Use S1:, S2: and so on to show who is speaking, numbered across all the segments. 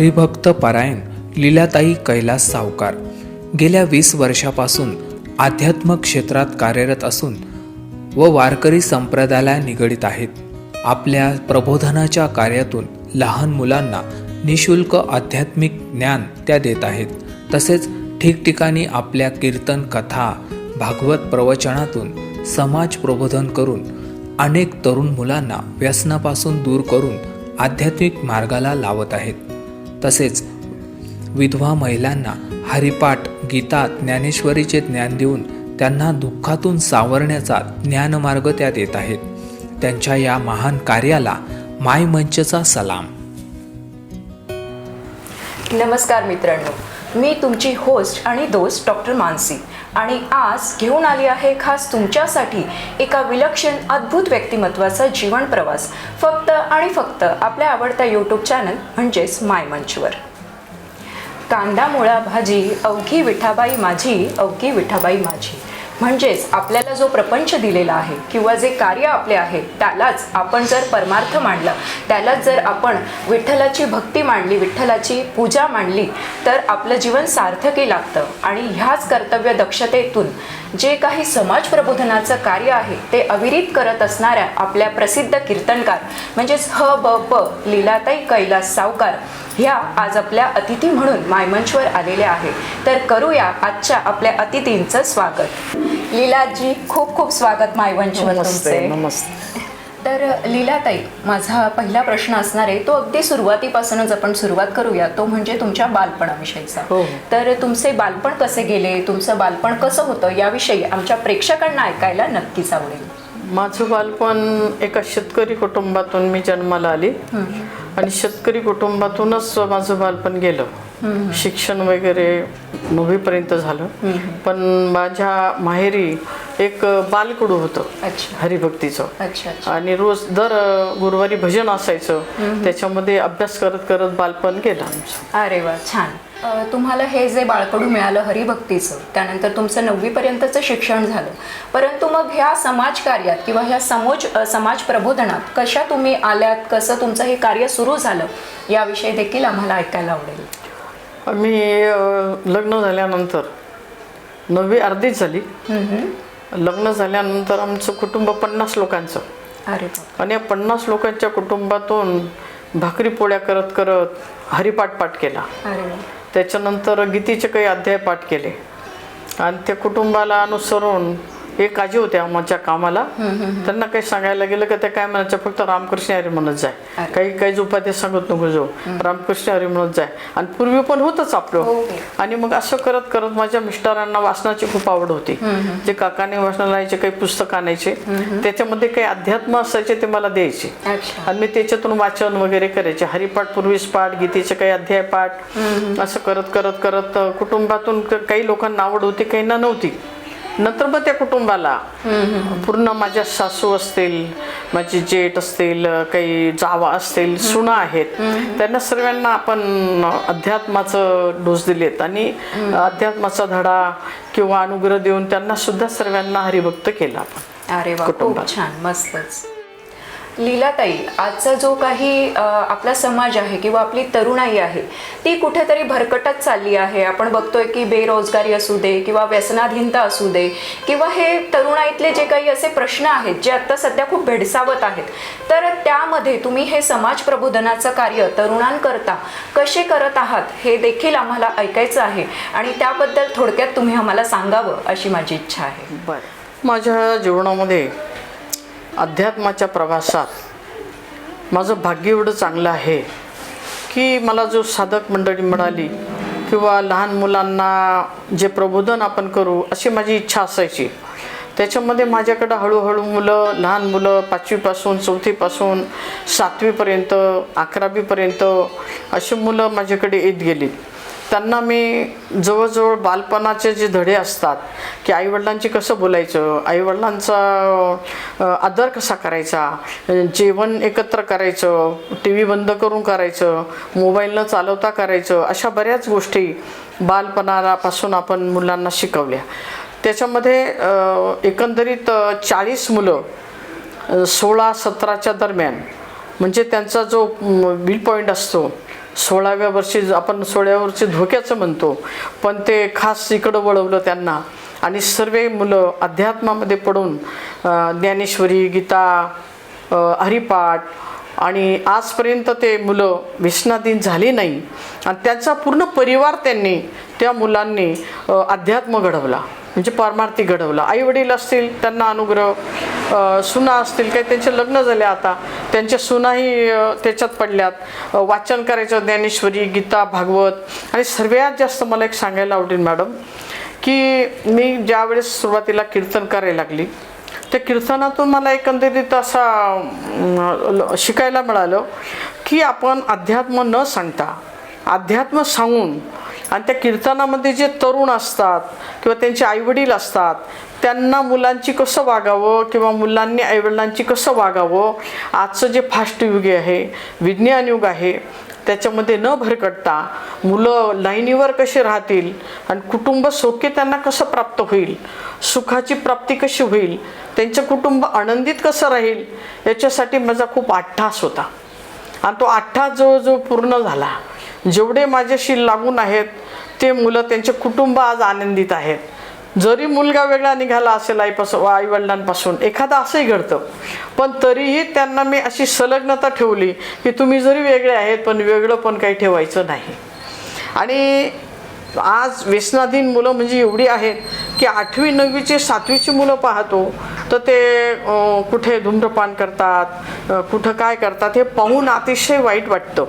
S1: हरिभक्त परायण लीलाताई कैलास सावकार. गेल्या वीस वर्षापासून आध्यात्म क्षेत्रात कार्यरत असून व वारकरी संप्रदायाला निगडित आहेत. आपल्या प्रबोधनाच्या कार्यातून लहान मुलांना निशुल्क आध्यात्मिक ज्ञान त्या देत आहेत. तसेच ठिकठिकाणी आपल्या कीर्तन कथा भागवत प्रवचनातून समाज प्रबोधन करून अनेक तरुण मुलांना व्यसनापासून दूर करून आध्यात्मिक मार्गाला लावत आहेत. तसेच विधवा महिलांना हरिपाठ गीता ज्ञानेश्वरीचे ज्ञान देऊन त्यांना दुःखातून सावरण्याचा ज्ञानमार्ग त्या देत आहेत. त्यांच्या या महान कार्याला माय मंचचा सलाम.
S2: नमस्कार मित्रांनो. मी तुमची होस्ट आणि दोस्त डॉक्टर मानसी. आणि आज घेऊन आली आहे खास तुमच्यासाठी एका विलक्षण अद्भुत व्यक्तिमत्वाचा जीवन प्रवास. फक्त आणि फक्त आपल्या आवडत्या यूट्यूब चॅनल म्हणजेच माय मंचवर. कांदा मुळा भाजी अवघी विठाबाई माझी अवघी विठाबाई माझी. म्हणजेच आपल्याला जो प्रपंच दिलेला आहे किंवा जे कार्य आपले आहे त्यालाच आपण जर परमार्थ मांडलं त्यालाच जर आपण विठ्ठलाची भक्ती मांडली विठ्ठलाची पूजा मांडली तर आपलं जीवन सार्थकी लागतं. आणि ह्याच कर्तव्य दक्षतेतून जे काही समाज प्रबोधनाचं कार्य आहे ते अविरित करत असणाऱ्या आपल्या प्रसिद्ध कीर्तनकार म्हणजेच ह ब प लीलाताई कैलास सावकार ह्या आज आपल्या अतिथी म्हणून मायमंचवर आलेल्या आहे तर करूया आजच्या आपल्या अतिथींचं स्वागत. लीलाजी खूप खूप स्वागत मायमंचवर तुमचे.
S3: नमस्ते.
S2: तर लीलाताई माझा पहिला प्रश्न असणार आहे तो अगदी सुरुवातीपासूनच आपण सुरुवात करूया. तो म्हणजे तुमच्या बालपणाविषयीचा.
S3: हो.
S2: तर तुमचे बालपण कसे गेले? तुमचं बालपण कसं होतं? याविषयी आमच्या प्रेक्षकांना ऐकायला नक्कीच आवडेल.
S3: माझं बालपण एका शेतकरी कुटुंबातून मी जन्माला आली. आणि शेतकरी कुटुंबातूनच माझं बालपण गेलं. शिक्षण वगैरे नववीपर्यंत झालं. पण माझ्या माहेरी एक बालकडू होतं
S2: अच्छा.
S3: हरिभक्तीचं.
S2: अच्छा अच्छा.
S3: आणि रोज दर गुरुवारी भजन असायचं. त्याच्यामध्ये अभ्यास करत करत बालपण गेलं आमचं.
S2: अरे वा छान. तुम्हाला हे जे बाळकडू मिळालं हरिभक्तीचं त्यानंतर तुमचं नववीपर्यंतचं शिक्षण झालं. परंतु मग ह्या समाजकार्यात किंवा ह्या समोज समाज प्रबोधनात कशा तुम्ही आल्यात कसं तुमचं हे कार्य सुरू झालं याविषयी देखील आम्हाला ऐकायला आवडेल.
S3: मी लग्न झाल्यानंतर नववी अर्धीच झाली. लग्न झाल्यानंतर आमचं कुटुंब पन्नास लोकांचं. आणि या पन्नास लोकांच्या कुटुंबातून भाकरी पोळ्या करत करत हरिपाठ पाठ केला. त्याच्यानंतर गीतेचे काही अध्याय पाठ केले. आणि त्या कुटुंबाला अनुसरून एक आजी होत्या आमच्या कामाला. त्यांना काही सांगायला गेलं का त्या काय म्हणायच्या फक्त रामकृष्ण हरी म्हणत जाय. काही काही उपाध्याय सांगत नको जो रामकृष्ण हरी म्हणत जाय. आणि पूर्वी पण होतच
S2: हो,
S3: आपलं.
S2: हो.
S3: आणि मग असं करत करत माझ्या मिस्टरांना वाचनाची खूप आवड होती. जे काकाने वाचनाला यायचे काही पुस्तक आणायचे. त्याच्यामध्ये काही अध्यात्म असायचे ते मला द्यायचे. आणि मी त्याच्यातून वाचन वगैरे करायचे. हरिपाठ पूर्वीस पाठ गीतेचे काही अध्याय पाठ. असं करत करत करत कुटुंबातून काही लोकांना आवड होती काहींना नव्हती. नंतर मग त्या कुटुंबाला. पूर्ण माझ्या सासू असतील माझी जेठ असतील काही जावा असतील सुना आहेत. त्यांना सर्वांना आपण अध्यात्माचं डोस दिलेत. आणि अध्यात्माचा धडा किंवा अनुग्रह देऊन त्यांना सुद्धा सर्वांना हरिभक्त केला आपण.
S2: अरे वा खूप. छान मस्तच. लीलाताई आजचा जो काही आपला समाज आहे किंवा आपली तरुणाई आहे ती कुठेतरी भरकटत चालली आहे. आपण बघतोय की बेरोजगारी असू दे किंवा व्यसनाधीनता असू दे किंवा हे तरुणाईतले जे काही असे प्रश्न आहेत जे आत्ता सध्या खूप भेडसावत आहेत तर त्यामध्ये तुम्ही हे समाज प्रबोधनाचं कार्य तरुणांकरता कसे करत आहात हे देखील आम्हाला ऐकायचं आहे आणि त्याबद्दल थोडक्यात तुम्ही आम्हाला सांगावं अशी माझी इच्छा आहे.
S3: बरं. माझ्या जीवनामध्ये अध्यात्माच्या प्रवासात माझं भाग्य एवढं चांगलं आहे की मला जो साधक मंडळी मिळाली किंवा लहान मुलांना जे प्रबोधन आपण करू अशी माझी इच्छा असायची. त्याच्यामध्ये माझ्याकडं हळूहळू मुलं लहान मुलं पाचवीपासून चौथीपासून सातवीपर्यंत अकरावीपर्यंत अशी मुलं माझ्याकडे येत गेली. त्यांना मी जवळजवळ बालपणाचे जे धडे असतात की आईवडिलांची कसं बोलायचं आईवडिलांचा आदर कसा करायचा जेवण एकत्र करायचं टी व्ही बंद करून करायचं मोबाईल न चालवता करायचं अशा बऱ्याच गोष्टी बालपणापासून आपण मुलांना शिकवल्या. त्याच्यामध्ये एकंदरीत चाळीस मुलं सोळा सतराच्या दरम्यान म्हणजे त्यांचा जो व्हील पॉईंट असतो सोळाव्या वर्षी आपण सोळाव्या वर्षी धोक्याचं म्हणतो पण ते खास इकडं वळवलं त्यांना. आणि सर्व मुलं अध्यात्मामध्ये पडून ज्ञानेश्वरी गीता हरिपाठ आणि आजपर्यंत ते मुलं व्यसनाधीन झाली नाही. आणि त्यांचा पूर्ण परिवार त्यांनी त्या मुलांनी अध्यात्म घडवला. म्हणजे परमार्थी घडवला. आई वडील असतील त्यांना अनुग्रह सुना असतील काही त्यांचे लग्न झाले आता त्यांच्या सुनाही त्याच्यात पडल्यात. वाचन करायचं ज्ञानेश्वरी गीता भागवत आणि सर्वात जास्त मला एक सांगायला आवडेल मॅडम की मी ज्यावेळेस सुरुवातीला कीर्तन करायला लागली त्या कीर्तनातून मला एकंदरीत असा शिकायला मिळालं की आपण अध्यात्म न सांगता अध्यात्म सांगून आणि त्या कीर्तनामध्ये जे तरुण असतात किंवा त्यांचे आईवडील असतात त्यांना मुलांची कसं वागावं किंवा मुलांनी आईवडिलांची कसं वागावं आजचं जे फास्ट युग आहे विज्ञान युग आहे त्याच्यामध्ये न भरकटता मुलं लाईनीवर कसे राहतील आणि कुटुंब सोके त्यांना कसं प्राप्त होईल? सुखाची प्राप्ती कशी होईल? त्यांचं कुटुंब आनंदित कसं राहील? याच्यासाठी माझा खूप अट्ठास होता. आणि तो अट्ठास जवळजवळ पूर्ण झाला. जेवढे माझ्याशी लागून आहेत ते मुलं त्यांचे कुटुंब आज आनंदित आहेत. जरी मुलगा वेगळा निघाला असेल आईपासून आईवडिलांपासून एखादा असंही घडतं. पण तरीही त्यांना मी अशी संलग्नता ठेवली की तुम्ही जरी वेगळे आहेत पण वेगळं पण काही ठेवायचं नाही. आणि आज व्यसनाधीन मुलं म्हणजे एवढी आहेत की आठवी नववीचे सातवीची मुलं पाहतो तर ते कुठे धूम्रपान करतात कुठं काय करतात हे पाहून अतिशय वाईट वाटतं.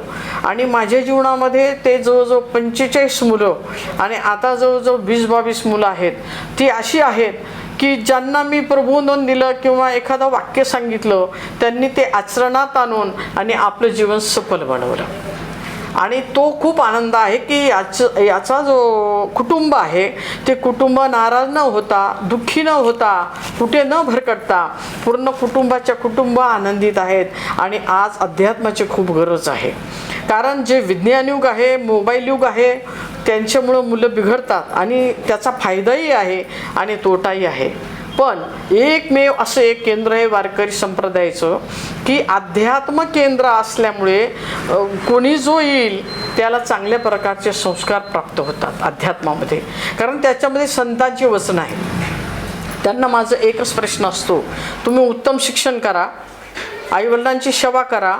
S3: आणि माझ्या जीवनामध्ये ते जवळजवळ पंचेचाळीस मुलं आणि आता जवळजवळ वीस बावीस मुलं आहेत. ती अशी आहेत की ज्यांना मी प्रबोधन दिलं किंवा एखादं वाक्य सांगितलं त्यांनी ते आचरणात आणून आणि आपलं जीवन सफल बनवलं. आणि तो खूप आनंद आहे की याच याचा जो कुटुंब आहे ते कुटुंब नाराज न होता दुःखी न होता कुठे न भरकटता पूर्ण कुटुंबाच्या कुटुंब आनंदित आहेत. आणि आज अध्यात्माची खूप गरज आहे. कारण जे विज्ञान युग आहे मोबाईल युग आहे त्यांच्यामुळं मुलं बिघडतात आणि त्याचा फायदाही आहे आणि तोटाही आहे. पण एकमेव असं एक केंद्र आहे वारकरी संप्रदायाचं की अध्यात्म केंद्र असल्यामुळे कोणी जो येईल त्याला चांगल्या प्रकारचे संस्कार प्राप्त होतात अध्यात्मामध्ये. कारण त्याच्यामध्ये संतांची वचन आहे. त्यांना माझं एकच प्रश्न असतो. तुम्ही उत्तम शिक्षण करा आईवडिलांची सेवा करा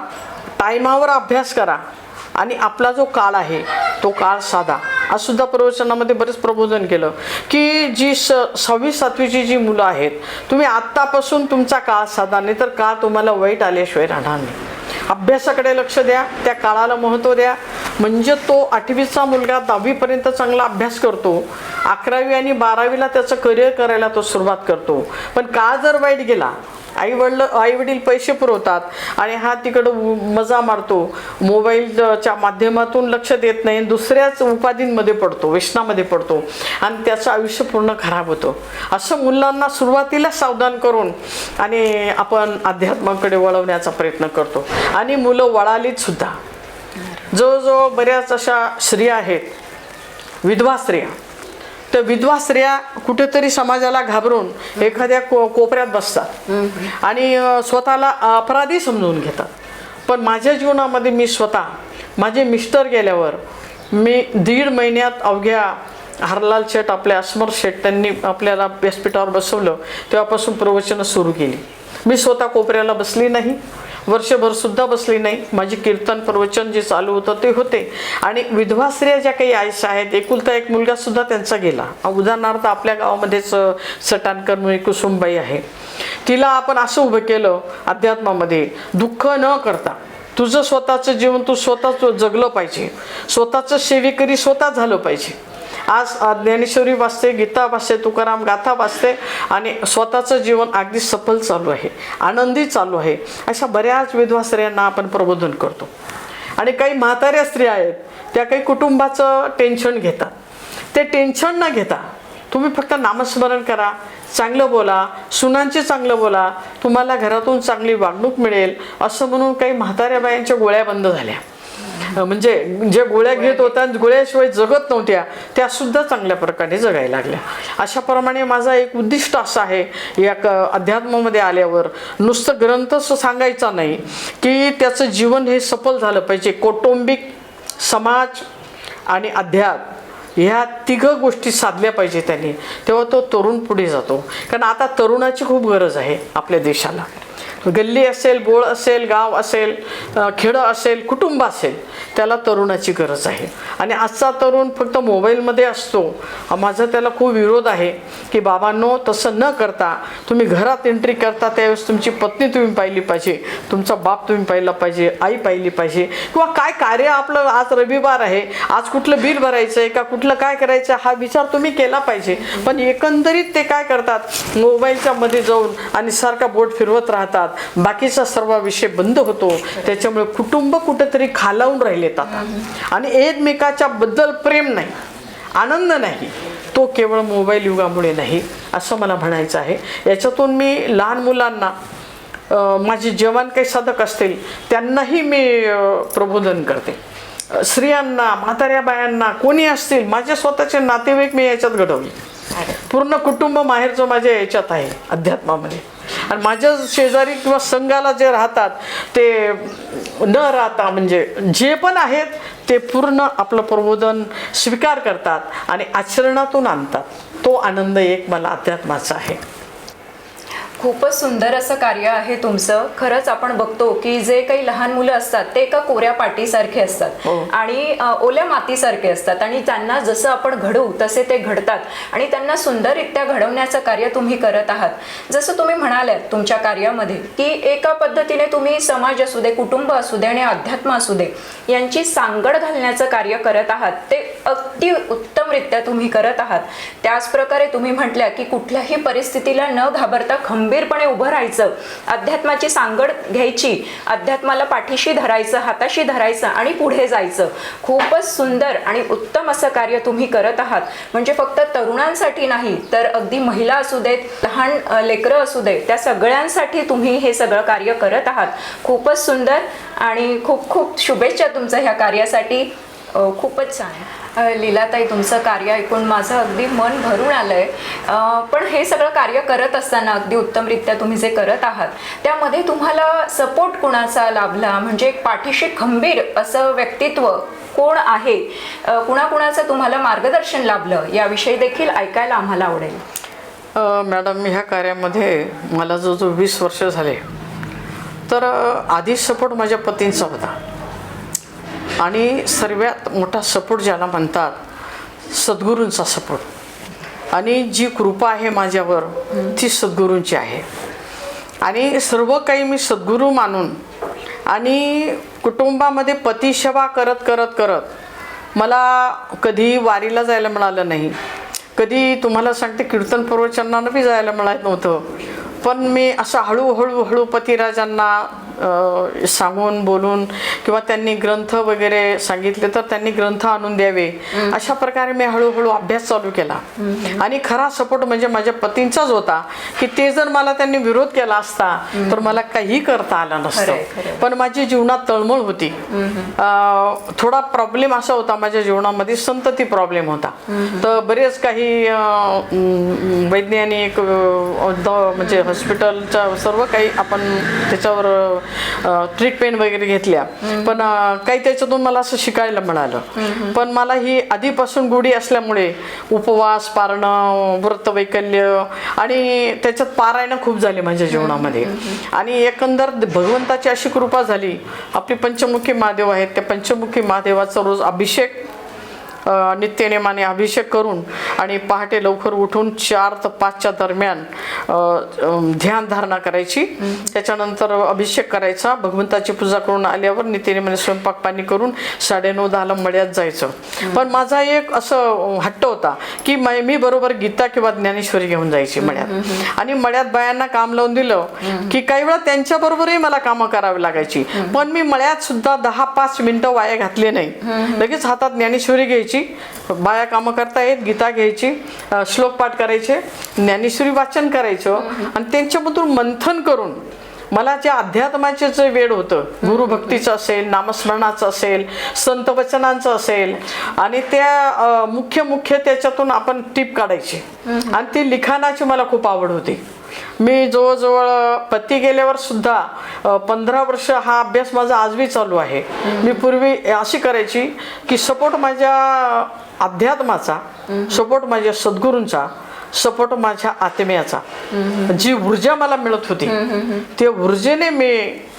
S3: टायमावर अभ्यास करा आणि आपला जो काळ आहे तो काळ साधा. आज सुद्धा प्रवचनामध्ये बरेच प्रबोधन केलं की जी स सहावी सातवीची जी मुलं आहेत तुम्ही आत्तापासून तुमचा काळ साधा नाही तर काळ तुम्हाला वाईट आल्याशिवाय राहणार नाही. अभ्यासाकडे लक्ष द्या त्या काळाला महत्त्व द्या. म्हणजे तो आठवीचा मुलगा दहावीपर्यंत चांगला अभ्यास करतो अकरावी आणि बारावीला त्याचं करिअर करायला तो सुरुवात करतो. पण काळ जर वाईट गेला आई वडील आई वडील पैसे पुरवतात आणि हा तिकडं मजा मारतो. मोबाईलच्या माध्यमातून लक्ष देत नाही. दुसऱ्याच उपाधींमध्ये पडतो व्यसनामध्ये पडतो. आणि त्याचं आयुष्य पूर्ण खराब होतं. असं मुलांना सुरुवातीला सावधान करून आणि आपण अध्यात्माकडे वळवण्याचा प्रयत्न करतो. आणि मुलं वळालीत सुद्धा. जवळजवळ बऱ्याच अशा स्त्रिया आहेत. विधवा स्त्रिया. तर विधवा स्त्रिया कुठेतरी समाजाला घाबरून एखाद्या को कोपऱ्यात बसतात. आणि स्वतःला अपराधी समजून घेतात. पण माझ्या जीवनामध्ये मी स्वतः माझे मिस्टर गेल्यावर मी दीड महिन्यात अवघ्या हरलाल शेठ आपल्या अस्मर शेठ त्यांनी आपल्याला व्यासपीठावर बसवलं. तेव्हापासून प्रवचनं सुरू केली. मी स्वतः कोपऱ्याला बसली नाही. वर्षभर सुद्धा बसली नाही. माझी कीर्तन प्रवचन जे चालू होतं ते होते. आणि विधवा स्त्रिया ज्या काही आयुष्य आहेत एकुलता एक मुलगा सुद्धा त्यांचा गेला. उदाहरणार्थ आपल्या गावामध्येच सटाणकर म्हणून कुसुमबाई आहे. तिला आपण असं उभं केलं अध्यात्मामध्ये दुःख न करता. तुझं स्वतःचं जीवन तू स्वतःच जगलं पाहिजे. स्वतःचं सेवेकरी स्वतः झालं पाहिजे. आज ज्ञानेश्वरी वाचते गीता वाचते तुकाराम गाथा वाचते आणि स्वतःचं जीवन अगदी सफल चालू आहे आनंदी चालू आहे. अशा बऱ्याच विधवा स्त्रियांना आपण प्रबोधन करतो. आणि काही म्हाताऱ्या स्त्रिया आहेत त्या काही कुटुंबाचं टेन्शन घेतात. ते टेन्शन न घेता तुम्ही फक्त नामस्मरण करा चांगलं बोला सुनांचे चांगलं बोला तुम्हाला घरातून चांगली वागणूक मिळेल असं म्हणून काही म्हाताऱ्या बायांच्या गोळ्या बंद झाल्या. म्हणजे जे गोळ्या घेत होत्या आणि गोळ्याशिवाय जगत नव्हत्या त्या सुद्धा चांगल्या प्रकारे जगायला लागल्या. अशाप्रमाणे माझा एक उद्दिष्ट असं आहे या क अध्यात्मामध्ये आल्यावर. नुसतं ग्रंथ सांगायचा नाही की त्याचं जीवन हे सफल झालं पाहिजे. कौटुंबिक समाज आणि अध्यात्म ह्या तिघं गोष्टी साधल्या पाहिजे त्यांनी. तेव्हा तो तरुण पुढे जातो. कारण आता तरुणाची खूप गरज आहे आपल्या देशाला. गल्ली असेल बोळ असेल गाव असेल खेडं असेल कुटुंब असेल त्याला तरुणाची गरज आहे. आणि आजचा तरुण फक्त मोबाईलमध्ये असतो. माझा त्याला खूप विरोध आहे की बाबांनो तसं न करता तुम्ही घरात एंट्री करता त्यावेळेस तुमची पत्नी तुम्ही पाहिली पाहिजे तुमचा बाप तुम्ही पाहिला पाहिजे आई पाहिली पाहिजे. किंवा काय कार्य आपलं आज रविवार आहे आज कुठलं बिल भरायचं आहे का कुठलं काय करायचं हा विचार तुम्ही केला पाहिजे. पण एकंदरीत ते काय करतात? मोबाईलच्या मध्ये जाऊन आणि सारखा बोट फिरवत राहतात. बाकीचा सर्व विषय बंद होतो. त्याच्यामुळे कुटुंब कुठेतरी खालावून राहिलेत आता. आणि एकमेकाच्या बद्दल प्रेम नाही आनंद नाही. तो केवळ मोबाईल युगामुळे नाही असं मला म्हणायचं आहे. याच्यातून मी लहान मुलांना माझे जवान काही साधक असतील त्यांनाही मी प्रबोधन करते. स्त्रियांना म्हाताऱ्या बायांना कोणी असतील माझे स्वतःचे नातेवाईक मी याच्यात घडवले. पूर्ण कुटुंब माहेरचं माझ्या याच्यात आहे अध्यात्मामध्ये. आणि माझ्या शेजारी किंवा संघाला जे राहतात ते न राहता म्हणजे जे पण आहेत ते पूर्ण आपलं प्रबोधन स्वीकार करतात आणि आचरणातून आणतात. तो आनंद एक मला अध्यात्माचा आहे.
S2: खूपच सुंदर असं कार्य आहे तुमचं. खरंच आपण बघतो की जे काही लहान मुलं असतात ते एका कोऱ्या पाटीसारखे असतात.
S3: हो.
S2: आणि ओल्या मातीसारखे असतात. आणि त्यांना जसं आपण घडवू तसे ते घडतात. आणि त्यांना सुंदररित्या घडवण्याचं कार्य तुम्ही करत आहात. जसं तुम्ही म्हणाल्यात तुमच्या कार्यामध्ये की एका पद्धतीने तुम्ही समाज असू दे कुटुंब असू दे आणि अध्यात्म असू दे यांची सांगड घालण्याचं कार्य करत आहात. ते अगदी उत्तमरित्या तुम्ही करत आहात. त्याच प्रकारे तुम्ही म्हटल्या की कुठल्याही परिस्थितीला न घाबरता खंबीरपणे उभं राहायचं. अध्यात्माची सांगड घ्यायची. अध्यात्माला पाठीशी धरायचं हाताशी धरायचं आणि पुढे जायचं. खूपच सुंदर आणि उत्तम असं कार्य तुम्ही करत आहात. म्हणजे फक्त तरुणांसाठी नाही तर अगदी महिला असू देत लहान लेकरं असू देत त्या सगळ्यांसाठी तुम्ही हे सगळं कार्य करत आहात. खूपच सुंदर आणि खूप खूप शुभेच्छा तुमचं ह्या कार्यासाठी. खूपच छान. लीलाताई तुमचं कार्य ऐकून माझं अगदी मन भरून आलं आहे पण हे सगळं कार्य करत असताना अगदी उत्तमरित्या तुम्ही जे करत आहात त्यामध्ये तुम्हाला सपोर्ट कुणाचा लाभला? म्हणजे एक पाठीशी खंबीर असं व्यक्तित्व कोण आहे? कुणाकुणाचं तुम्हाला मार्गदर्शन लाभलं? याविषयी देखील ऐकायला आम्हाला आवडेल.
S3: मॅडम मी ह्या कार्यामध्ये मला जो जो वीस वर्ष झाले. तर आधी सपोर्ट माझ्या पतींचा होता. आणि सर्वात मोठा सपोर्ट ज्याला म्हणतात सद्गुरूंचा सपोर्ट आणि जी कृपा आहे माझ्यावर ती सद्गुरूंची आहे. आणि सर्व काही मी सद्गुरू मानून आणि कुटुंबामध्ये पतिसेवा करत करत करत मला कधी वारीला जायला मिळालं नाही. कधी तुम्हाला सांगते कीर्तन प्रवचनानं बी जायला मिळत नव्हतं. पण मी असं हळूहळू हळू पतिराजांना सांगून बोलून किंवा त्यांनी ग्रंथ वगैरे सांगितले तर त्यांनी ग्रंथ आणून द्यावे. अशा प्रकारे मी हळूहळू अभ्यास चालू केला. आणि खरा सपोर्ट म्हणजे माझ्या पतींचाच होता की ते जर मला त्यांनी विरोध केला असता तर मला काही करता आलं नसतं. पण माझी जीवनात तळमळ होती. थोडा प्रॉब्लेम असा होता माझ्या जीवनामध्ये संतती प्रॉब्लेम होता. तर बरेच काही वैज्ञानिक म्हणजे हॉस्पिटलच्या सर्व काही आपण त्याच्यावर ट्रीटमेंट वगैरे घेतल्या. पण काही त्याच्यातून मला असं शिकायला मिळालं. पण मला ही आधीपासून गोडी असल्यामुळे उपवास पारणं व्रतवैकल्य आणि त्याच्यात पारायणं खूप झाली माझ्या जीवनामध्ये. आणि एकंदर भगवंताची अशी कृपा झाली. आपले पंचमुखी महादेव आहेत. त्या पंचमुखी महादेवाचा रोज अभिषेक नित्यनेमाने अभिषेक करून आणि पहाटे लवकर उठून चार ते पाचच्या दरम्यान ध्यान धारणा करायची. त्याच्यानंतर अभिषेक करायचा. भगवंताची पूजा करून आल्यावर नित्यनेमाने स्वयंपाक पाणी करून साडेनऊ दहाला मळ्यात जायचं. पण माझा एक असं हट्ट होता की मै- बरोबर गीता किंवा ज्ञानेश्वरी घेऊन जायची मळ्यात. आणि मळ्यात बायांना काम लावून दिलं की काही वेळा त्यांच्या बरोबरही मला कामं करावी लागायची. पण मी मळ्यात सुद्धा दहा पाच मिनिटं वाया घातले नाही. लगेच हातात ज्ञानेश्वरी घ्यायची बाया कामं करतायत गीता घ्यायची श्लोक पाठ करायचे ज्ञानेश्वरी वाचन करायचं आणि त्यांच्यामधून मंथन करून मला जे अध्यात्माचे जे वेळ होतं गुरुभक्तीचं असेल नामस्मरणाचं असेल संत वचनांचं असेल आणि त्या मुख्य मुख्य त्याच्यातून आपण टीप काढायची. आणि ती लिखाणाची मला खूप आवड होती. मी जवळजवळ पती गेल्यावर सुद्धा पंधरा वर्ष हा अभ्यास माझा आजही चालू आहे. मी पूर्वी अशी करायची की सपोर्ट माझ्या अध्यात्माचा सपोर्ट माझ्या सद्गुरूंचा सपोर्ट माझ्या आत्म्याचा. जी ऊर्जा मला मिळत होती त्या ऊर्जेने मी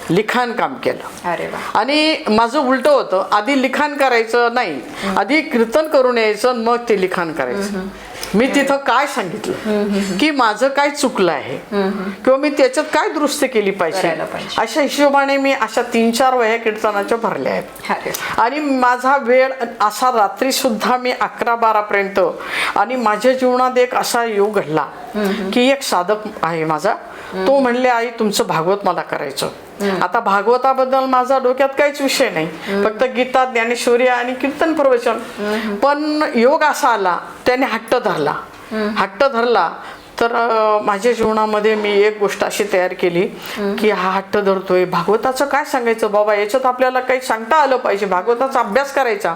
S3: लिखाण काम केलं.
S2: अरे
S3: आणि माझं उलट होतं आधी लिखाण करायचं नाही आधी कीर्तन करून यायचं मग ते लिखाण करायचं. मी तिथं काय सांगितलं? की माझं काय चुकलं आहे? किंवा मी त्याच्यात काय दुरुस्ती केली पाहिजे. अशा हिशोबाने मी अशा तीन चार वह्या कीर्तनाच्या भरल्या आहेत. आणि माझा वेळ असा रात्री सुद्धा मी अकरा बारा पर्यंत आणि माझ्या जीवनात एक असा योग घडला की एक साधक आहे माझा. तो म्हणले आई तुमचं भागवत मला करायचं. आता भागवताबद्दल माझा डोक्यात काहीच विषय नाही. फक्त गीता ज्ञानेश्वरी आणि कीर्तन प्रवचन. पण योग असा आला त्याने हट्ट धरला. हट्ट धरला तर माझ्या जीवनामध्ये मी एक गोष्ट अशी तयार केली की हा हट्ट धरतोय. भागवताचं काय सांगायचं? बाबा याच्यात आपल्याला काही सांगता आलं पाहिजे. भागवताचा अभ्यास करायचा.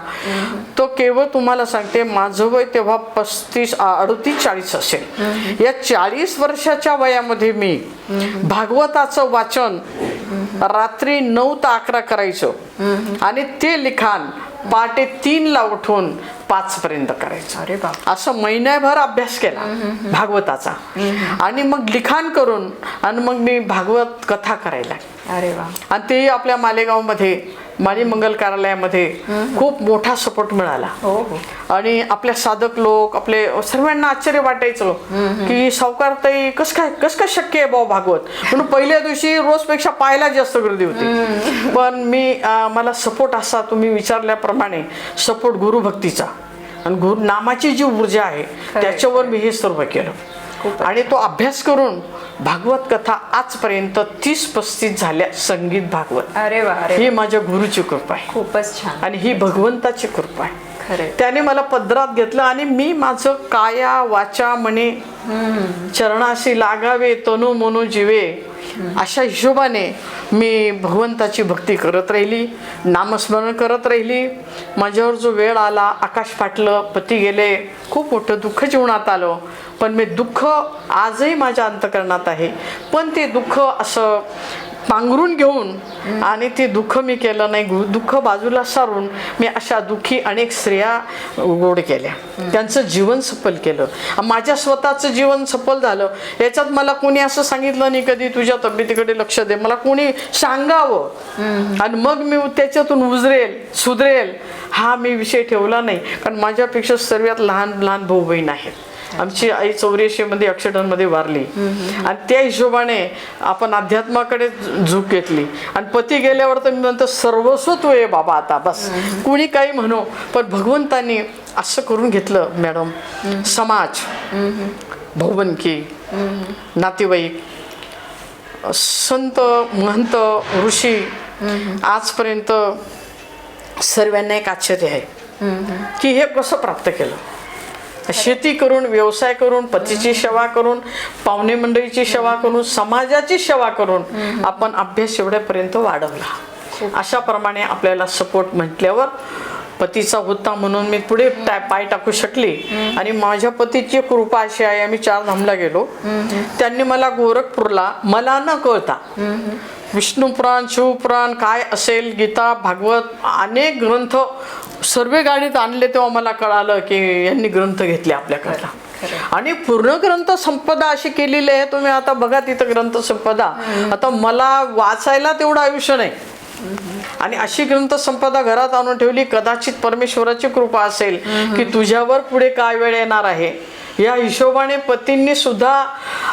S3: तो केवळ तुम्हाला सांगते माझं वय तेव्हा पस्तीस अडतीस चाळीस असेल. या चाळीस वर्षाच्या वयामध्ये मी भागवताचं वाचन रात्री नऊ ते अकरा करायचं. आणि ते लिखाण पहाटे तीनला उठून पाच पर्यंत करायचं.
S2: अरे
S3: असं महिन्याभर अभ्यास केला भागवताचा. आणि मग लिखाण करून आणि मग मी भागवत कथा करायला
S2: अरे वा.
S3: आणि तेही आपल्या मालेगावमध्ये माळीमंगल कार्यालयामध्ये खूप मोठा सपोर्ट मिळाला.
S2: हो हो.
S3: आणि आपल्या साधक लोक आपले सर्वांना आश्चर्य वाटायचं की सावकार ताई कस काय कस काय शक्य आहे भाऊ भागवत? म्हणून पहिल्या दिवशी रोजपेक्षा पाहायला जास्त गर्दी होती. पण मी मला सपोर्ट असा तुम्ही विचारल्याप्रमाणे सपोर्ट गुरुभक्तीचा आणि गुरु नामाची जी ऊर्जा आहे त्याच्यावर मी हे सर्व केलं. आणि तो अभ्यास करून भागवत कथा आजपर्यंत तीस पस्तीस झाल्या संगीत भागवत.
S2: अरे वा
S3: ही माझ्या गुरुची कृपा आहे.
S2: खूपच छान.
S3: आणि ही भगवंताची कृपा आहे.
S2: खरे
S3: त्याने मला पदरात घेतलं आणि मी माझं काया वाचा म्हणे चरणाशी लागावे तनु मनु जीवे. अशा हिशोबाने मी भगवंताची भक्ती करत राहिली नामस्मरण करत राहिली. माझ्यावर जो वेळ आला आकाश फाटलं पती गेले खूप मोठं दुःख जीवनात आलं. पण मी दुःख आजही माझ्या अंतकरणात आहे. पण ते दुःख असं पांघरून घेऊन आणि ते दुःख मी केलं नाही दुःख बाजूला सारून मी अशा दुःखी अनेक स्त्रिया गोड केल्या. त्यांचं जीवन सफल केलं. माझ्या स्वतःचं जीवन सफल झालं. याच्यात मला कोणी असं सांगितलं नाही कधी तुझ्या तब्येतीकडे लक्ष दे. मला कोणी सांगावं. आणि मग मी त्याच्यातून उजरेल सुधरेल. हा मी विषय ठेवला नाही. कारण माझ्यापेक्षा सर्वात लहान लहान भाऊ बहीण आहेत. आमची आई चौऱ्याऐंशी मध्ये मध्ये वारली. आणि त्या हिशोबाने आपण अध्यात्माकडे झुक घेतली. आणि पती गेल्यावर तर मी म्हणतो सर्वस्व तू आहे बाबा आता बस. कुणी काही म्हणो पण भगवंतानी असं करून घेतलं मॅडम समाज भाऊबंदकी नातेवाईक संत महंत ऋषी आजपर्यंत सर्वांना एक आश्चर्य आहे की हे कसं प्राप्त केलं? शेती करून व्यवसाय करून पतीची सेवा करून पाहुणे मंडळीची सेवा करून समाजाची सेवा करून आपण अभ्यास एवढ्यापर्यंत वाढवला. अशा प्रमाणे आपल्याला सपोर्ट म्हटल्यावर पतीचा होता म्हणून मी पुढे पाय टाकू शकली. आणि माझ्या पतीची कृपा अशी आहे आम्ही चार धामला गेलो. त्यांनी मला गोरखपूरला मला न कळता विष्णुपुराण शिवपुराण काय असेल गीता भागवत अनेक ग्रंथ सर्व गाडीत आणले तेव्हा मला कळालं की यांनी ग्रंथ घेतले आपल्याकडला. आणि पूर्ण ग्रंथ संपदा अशी केलेली आहे. तुम्ही आता बघा तिथं ग्रंथ संपदा. आता मला वाचायला तेवढं आयुष्य नाही. आणि अशी ग्रंथ संपदा घरात आणून ठेवली कदाचित परमेश्वराची कृपा असेल की तुझ्यावर पुढे काय वेळ येणार आहे. या हिशोबाने पतींनी सुद्धा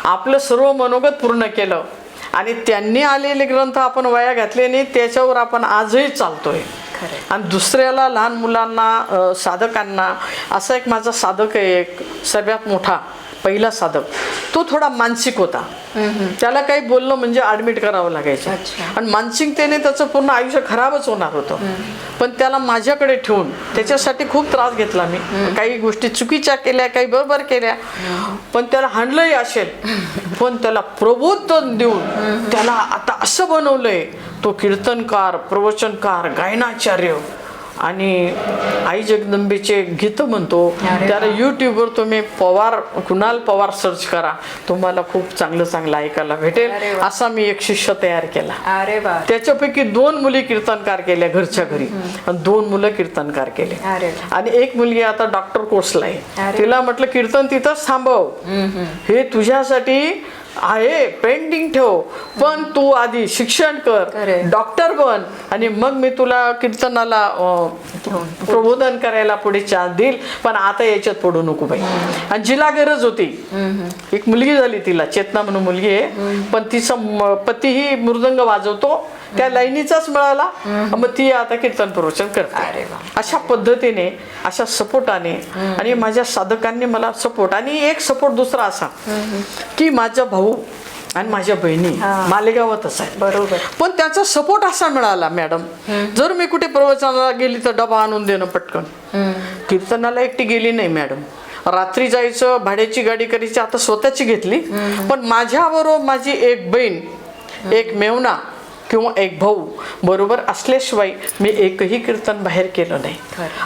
S3: आपलं सर्व मनोगत पूर्ण केलं. आणि त्यांनी आलेले ग्रंथ आपण वया घातले नाही त्याच्यावर आपण आजही चालतोय. आणि दुसऱ्याला लहान मुलांना साधकांना असा एक माझा साधक आहे एक सर्वात मोठा पहिला साधक तो थोडा मानसिक होता. त्याला काही बोललं म्हणजे ऍडमिट करावं लागायचं. आणि मानसिकतेने त्याचं पूर्ण आयुष्य खराबच होणार होतं. पण त्याला माझ्याकडे ठेवून त्याच्यासाठी खूप त्रास घेतला मी. काही गोष्टी चुकीच्या केल्या काही बरोबर केल्या. पण त्याला हाणलंही असेल. पण त्याला प्रबोधन देऊन त्याला आता असं बनवलंय तो कीर्तनकार प्रवचनकार गायनाचार्य. आणि आई जगदंबेचे गीत म्हणतो त्याला युट्यूबवर तुम्ही पवार कुणाल पवार सर्च करा. तुम्हाला खूप चांगलं चांगलं ऐकायला भेटेल. असा मी एक शिष्य तयार केला. त्याच्यापैकी दोन मुली कीर्तनकार केल्या घरच्या घरी. आणि दोन मुलं कीर्तनकार केले. आणि एक मुलगी आता डॉक्टर कोर्सला आहे. तिला म्हटलं कीर्तन तिथंच थांबव. हे तुझ्यासाठी आहे पेंटिंग ठेव. पण तू आधी शिक्षण कर. डॉक्टर बन आणि मग मी तुला कीर्तनाला प्रबोधन करायला पुढे चान्स देईल. पण आता याच्यात पडू नको बाई. आणि जिला गरज होती. एक मुलगी झाली तिला चेतना म्हणून मुलगी आहे. पण तिचा पतीही मृदंग वाजवतो. त्या लाईनीचाच मिळाला. मग ती आता कीर्तन प्रवचन करते. अशा पद्धतीने अशा सपोर्टाने आणि माझ्या साधकांनी मला सपोर्ट. आणि एक सपोर्ट दुसरा असा की माझा भाऊ आणि माझ्या बहिणी. मालेगावातच आहे
S2: बरोबर.
S3: पण त्याचा सपोर्ट असा मिळाला मॅडम. जर मी कुठे प्रवचनाला गेली तर डबा आणून देणं पटकन. कीर्तनाला एकटी गेली नाही मॅडम. रात्री जायचं भाड्याची गाडी करायची आता स्वतःची घेतली. पण माझ्याबरोबर माझी एक बहीण एक मेवना किंवा एक भाऊ बरोबर असल्याशिवाय मी एकही कीर्तन बाहेर केलं नाही.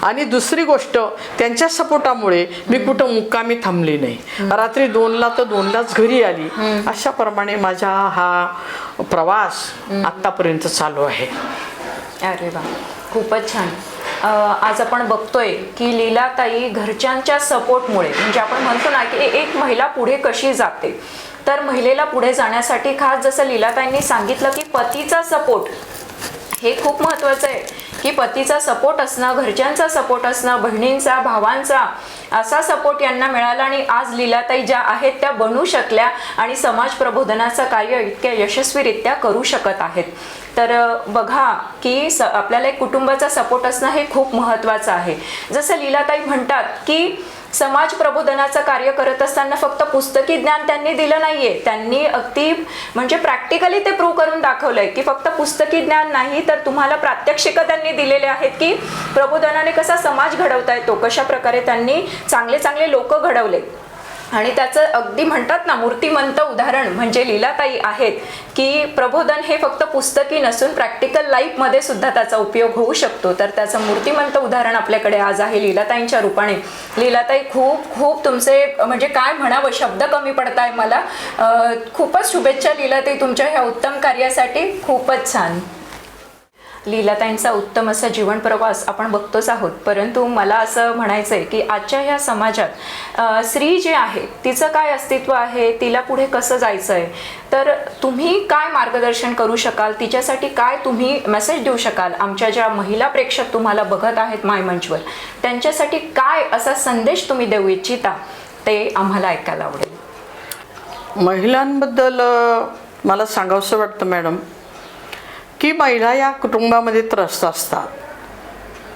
S3: आणि दुसरी गोष्ट त्यांच्या सपोर्टामुळे मी कुठं मुक्कामी थांबली नाही. रात्री दोनला तर दोनलाच घरी आली. अशा प्रमाणे माझा हा प्रवास आतापर्यंत चालू आहे.
S2: अरे वा खूपच छान. आज आपण बघतोय की लीलाताई घरच्यांच्या सपोर्टमुळे म्हणजे आपण म्हणतो ना की एक महिला पुढे कशी जाते. तर महिलेला पुढे जाण्यासाठी खास जसं लीलाताईंनी सांगितलं की पतीचा सपोर्ट हे खूप महत्त्वाचं आहे की पतीचा सपोर्ट असणं घरच्यांचा सपोर्ट असणं बहिणींचा भावांचा असा सपोर्ट यांना मिळाला आणि आज लीलाताई ज्या आहेत त्या बनू शकल्या आणि समाज प्रबोधनाचं कार्य इतक्या यशस्वीरित्या करू शकत आहेत. तर बघा की स आपल्याला एक कुटुंबाचा सपोर्ट असणं हे खूप महत्त्वाचं आहे. जसं लीलाताई म्हणतात की समाज प्रबोधनाचं कार्य करत असताना फक्त पुस्तकी ज्ञान त्यांनी दिलं नाहीये. त्यांनी अगदी म्हणजे प्रॅक्टिकली ते प्रूव्ह करून दाखवलंय की फक्त पुस्तकी ज्ञान नाही तर तुम्हाला प्रात्यक्षिक त्यांनी दिलेले आहेत की प्रबोधनाने कसा समाज घडवता येतो कशा प्रकारे त्यांनी चांगले चांगले लोक घडवले. आणि त्याचं अगदी म्हणतात ना मूर्तिमंत उदाहरण म्हणजे लीलाताई आहेत की प्रबोधन हे फक्त पुस्तकी नसून प्रॅक्टिकल लाईफमध्ये सुद्धा त्याचा उपयोग होऊ शकतो. तर त्याचं मूर्तिमंत उदाहरण आपल्याकडे आज आहे लीलाताईंच्या रूपाने. लीलाताई खूप खूप तुमचे म्हणजे काय म्हणावं शब्द कमी पडताय मला. खूपच शुभेच्छा लीलाताई तुमच्या ह्या उत्तम कार्यासाठी. खूपच छान. लीलाताईंचा उत्तम असा जीवन प्रवास आपण बघतोच आहोत. परंतु मला असं म्हणायचं आहे की आजच्या ह्या समाजात स्त्री जी आहे तिचं काय अस्तित्व आहे तिला पुढे कसं जायचं आहे तर तुम्ही काय मार्गदर्शन करू शकाल? तिच्यासाठी काय तुम्ही मेसेज देऊ शकाल? आमच्या ज्या महिला प्रेक्षक तुम्हाला बघत आहेत मायमंचवर त्यांच्यासाठी काय असा संदेश तुम्ही देऊ इच्छिता ते आम्हाला ऐकायला आवडेल.
S3: महिलांबद्दल मला सांगावंसं वाटतं मॅडम. की महिला या कुटुंबामध्ये त्रस्त असतात.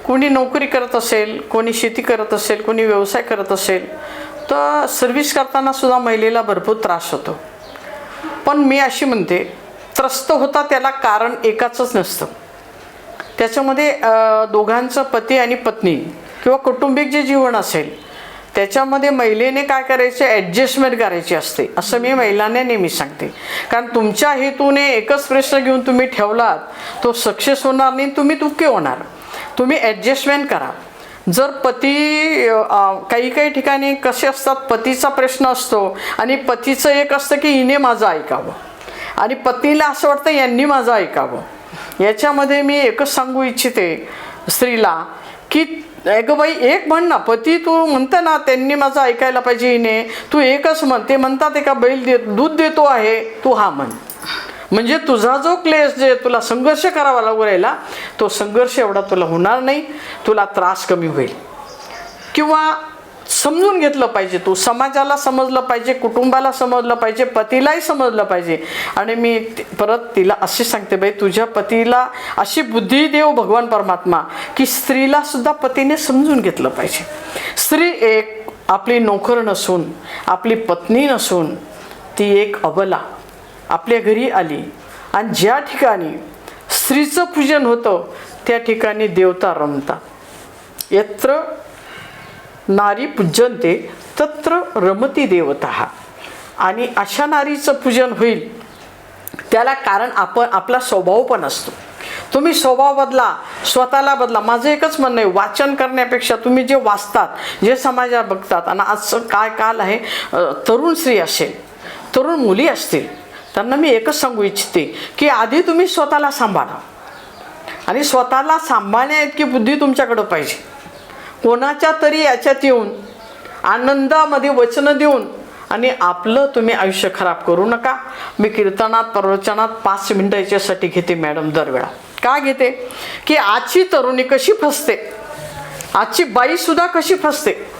S3: कोणी नोकरी करत असेल कोणी शेती करत असेल कोणी व्यवसाय करत असेल तर सर्व्हिस करताना सुद्धा महिलेला भरपूर त्रास होतो. पण मी अशी म्हणते त्रस्त होता त्याला कारण एकाचंच नसतं. त्याच्यामध्ये दोघांचं पती आणि पत्नी किंवा कौटुंबिक जे जीवन असेल त्याच्यामध्ये महिलेने काय करायचे? ॲडजस्टमेंट करायची असते. असं मी महिलांना नेहमी सांगते. कारण तुमच्या हेतूने एकच प्रश्न घेऊन तुम्ही ठेवलात तो सक्सेस होणार नाही तुम्ही दुःखी होणार. तुम्ही ॲडजस्टमेंट करा. जर पती काही काही ठिकाणी कसे असतात पतीचा प्रश्न असतो आणि पतीचं एक असतं की हिने माझं ऐकावं. आणि पत्नीला असं वाटतं यांनी माझं ऐकावं. याच्यामध्ये मी एकच सांगू इच्छिते स्त्रीला की अगं बाई एक म्हण ना पती तू म्हणतं ना त्यांनी माझं ऐकायला पाहिजे हिने. तू एकच म्हण ते म्हणतात एका बैल दे दूध देतो आहे तू हा म्हण. म्हणजे तुझा जो क्लेश जे तुला संघर्ष करावा लागू राहिला तो संघर्ष एवढा तुला होणार नाही तुला त्रास कमी होईल. किंवा समजून घेतलं पाहिजे तू. समाजाला समजलं पाहिजे कुटुंबाला समजलं पाहिजे पतीलाही समजलं पाहिजे. आणि मी परत तिला असे सांगते बाई तुझ्या पतीला अशी बुद्धी देव भगवान परमात्मा की स्त्रीला सुद्धा पतीने समजून घेतलं पाहिजे. स्त्री एक आपली नोकर नसून आपली पत्नी नसून ती एक अबला. आपल्या घरी आली आणि ज्या ठिकाणी स्त्रीचं पूजन होतं त्या ठिकाणी देवता रमतात. यत्र नारी पूजनते तत्र रमती देवता. आणि अशा नारीचं पूजन होईल त्याला कारण आपण आपला स्वभाव पण असतो. तुम्ही स्वभाव बदला स्वतःला बदला. माझं एकच म्हणणं आहे वाचन करण्यापेक्षा तुम्ही जे वाचतात जे समाजात बघतात आणि आजचं काय काल आहे तरुण स्त्री असेल तरुण मुली असतील त्यांना मी एकच सांगू इच्छिते की आधी तुम्ही स्वतःला सांभाळा. आणि स्वतःला सांभाळण्या इतकी बुद्धी तुमच्याकडं पाहिजे. कोणाच्या तरी याच्यात येऊन आनंदामध्ये वचनं देऊन आणि आपलं तुम्ही आयुष्य खराब करू नका. मी कीर्तनात प्रवचनात पाच मिनटं याच्यासाठी घेते मॅडम दरवेळा. का घेते? की आजची तरुणी कशी फसते? आजची बाईसुद्धा कशी फसते?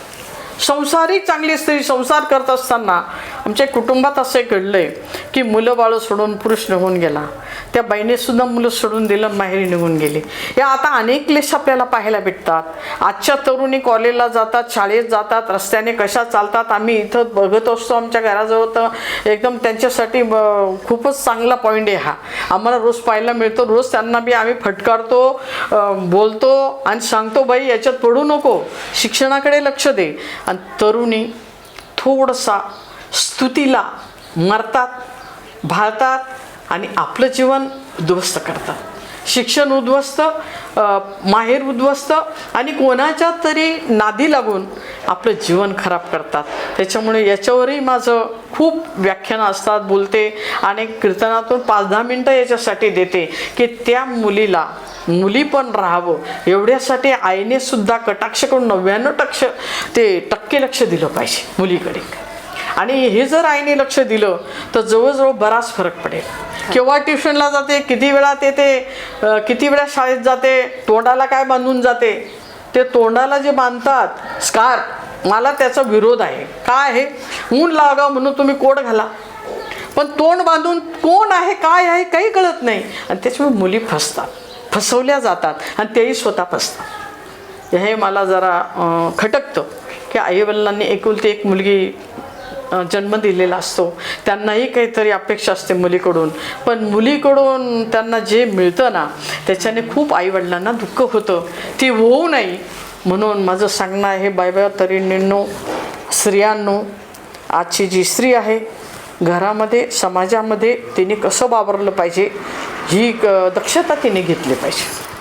S3: संसारिक चांगली स्त्री संसार करत असताना आमच्या कुटुंबात असं घडलं आहे की मुलं बाळं सोडून पुरुष निघून गेला. त्या बाईनेसुद्धा मुलं सोडून दिलं माहेरी निघून गेली. या आता अनेक क्लेश आपल्याला पाहायला भेटतात. आजच्या तरुणी कॉलेजला जातात शाळेत जातात रस्त्याने कशा चालतात आम्ही इथं बघत असतो आमच्या घराजवळ. तर एकदम त्यांच्यासाठी ब- खूपच चांगला पॉईंट आहे हा. आम्हाला रोज पाहायला मिळतो. रोज त्यांना बी आम्ही फटकारतो बोलतो आणि सांगतो बाई याच्यात पडू नको. शिक्षणाकडे लक्ष दे. आणि तरुणी थोडासा स्तुतीला मरतात भाळतात आणि आपलं जीवन उद्ध्वस्त करतात. शिक्षण उद्ध्वस्त माहेर उद्ध्वस्त आणि कोणाच्या तरी नादी लागून आपलं जीवन खराब करतात. त्याच्यामुळे याच्यावरही माझं खूप व्याख्यानं असतात बोलते आणि कीर्तनातून पाच दहा मिनटं याच्यासाठी देते की त्या मुलीला मुली पण राहावं. एवढ्यासाठी आईने सुद्धा कटाक्ष करून नव्याण्णव टक्ष ते टक्के लक्ष दिलं पाहिजे मुलीकडे. आणि हे जर आईने लक्ष दिलं तर जवळजवळ बराच फरक पडेल. केव्हा ट्युशनला जाते किती वेळात येते किती वेळा शाळेत जाते तोंडाला काय बांधून जाते ते तोंडाला जे बांधतात स्कार्फ मला त्याचा विरोध आहे. काय आहे? ऊन लागा म्हणून तुम्ही कोट घाला. पण तोंड बांधून कोण आहे काय आहे काही कळत नाही. आणि त्याच्यामुळे मुली फसतात. फसवल्या जातात आणि तेही स्वतः फसतात. हे मला जरा खटकतं की आईवडिलांनी एकुलती एक मुलगी जन्म दिलेला असतो. त्यांनाही काहीतरी अपेक्षा असते मुलीकडून. पण मुलीकडून त्यांना जे मिळतं ना त्याच्याने खूप आईवडिलांना दुःख होतं. ती होऊ नये म्हणून माझं सांगणं आहे बायबा तरुणींनो स्त्रियांनो आजची जी स्त्री आहे घरामध्ये समाजामध्ये तिने कसं वावरलं पाहिजे ही क- दक्षता तिने घेतली पाहिजे.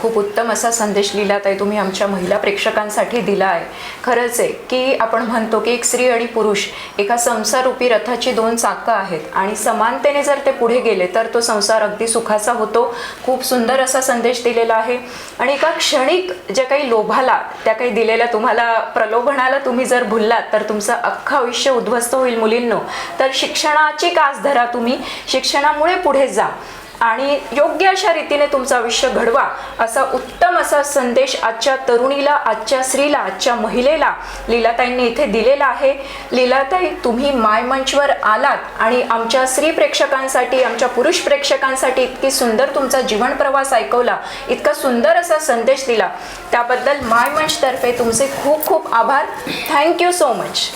S2: खूप उत्तम असा संदेश लिहिलात तुम्ही आमच्या महिला प्रेक्षकांसाठी दिला आहे. खरंच आहे की आपण म्हणतो की एक स्त्री आणि पुरुष एका संसाररूपी रथाची दोन चाकं आहेत आणि समानतेने जर ते पुढे गेले तर तो संसार अगदी सुखाचा होतो. खूप सुंदर असा संदेश दिलेला आहे. आणि एका क्षणिक ज्या काही लोभाला त्या काही दिलेल्या तुम्हाला प्रलोभनाला तुम्ही जर भुललात तर तुमचं अख्खं आयुष्य उद्ध्वस्त होईल मुलींनो. तर शिक्षणाची कास धरा तुम्ही. शिक्षणामुळे पुढे जा. आणि योग्य अशा रीतीने तुमचं आयुष्य घडवा असा उत्तम असा संदेश आजच्या तरुणीला आजच्या स्त्रीला आजच्या महिलेला लीलाताईंनी इथे दिलेला आहे. लीलाताई तुम्ही माय मंचवर आलात आणि आमच्या स्त्री प्रेक्षकांसाठी आमच्या पुरुष प्रेक्षकांसाठी इतकी सुंदर तुमचा जीवन प्रवास ऐकवला इतका सुंदर असा संदेश दिला. त्याबद्दल माय मंचतर्फे तुमचे खूप खूप आभार. Thank you so much.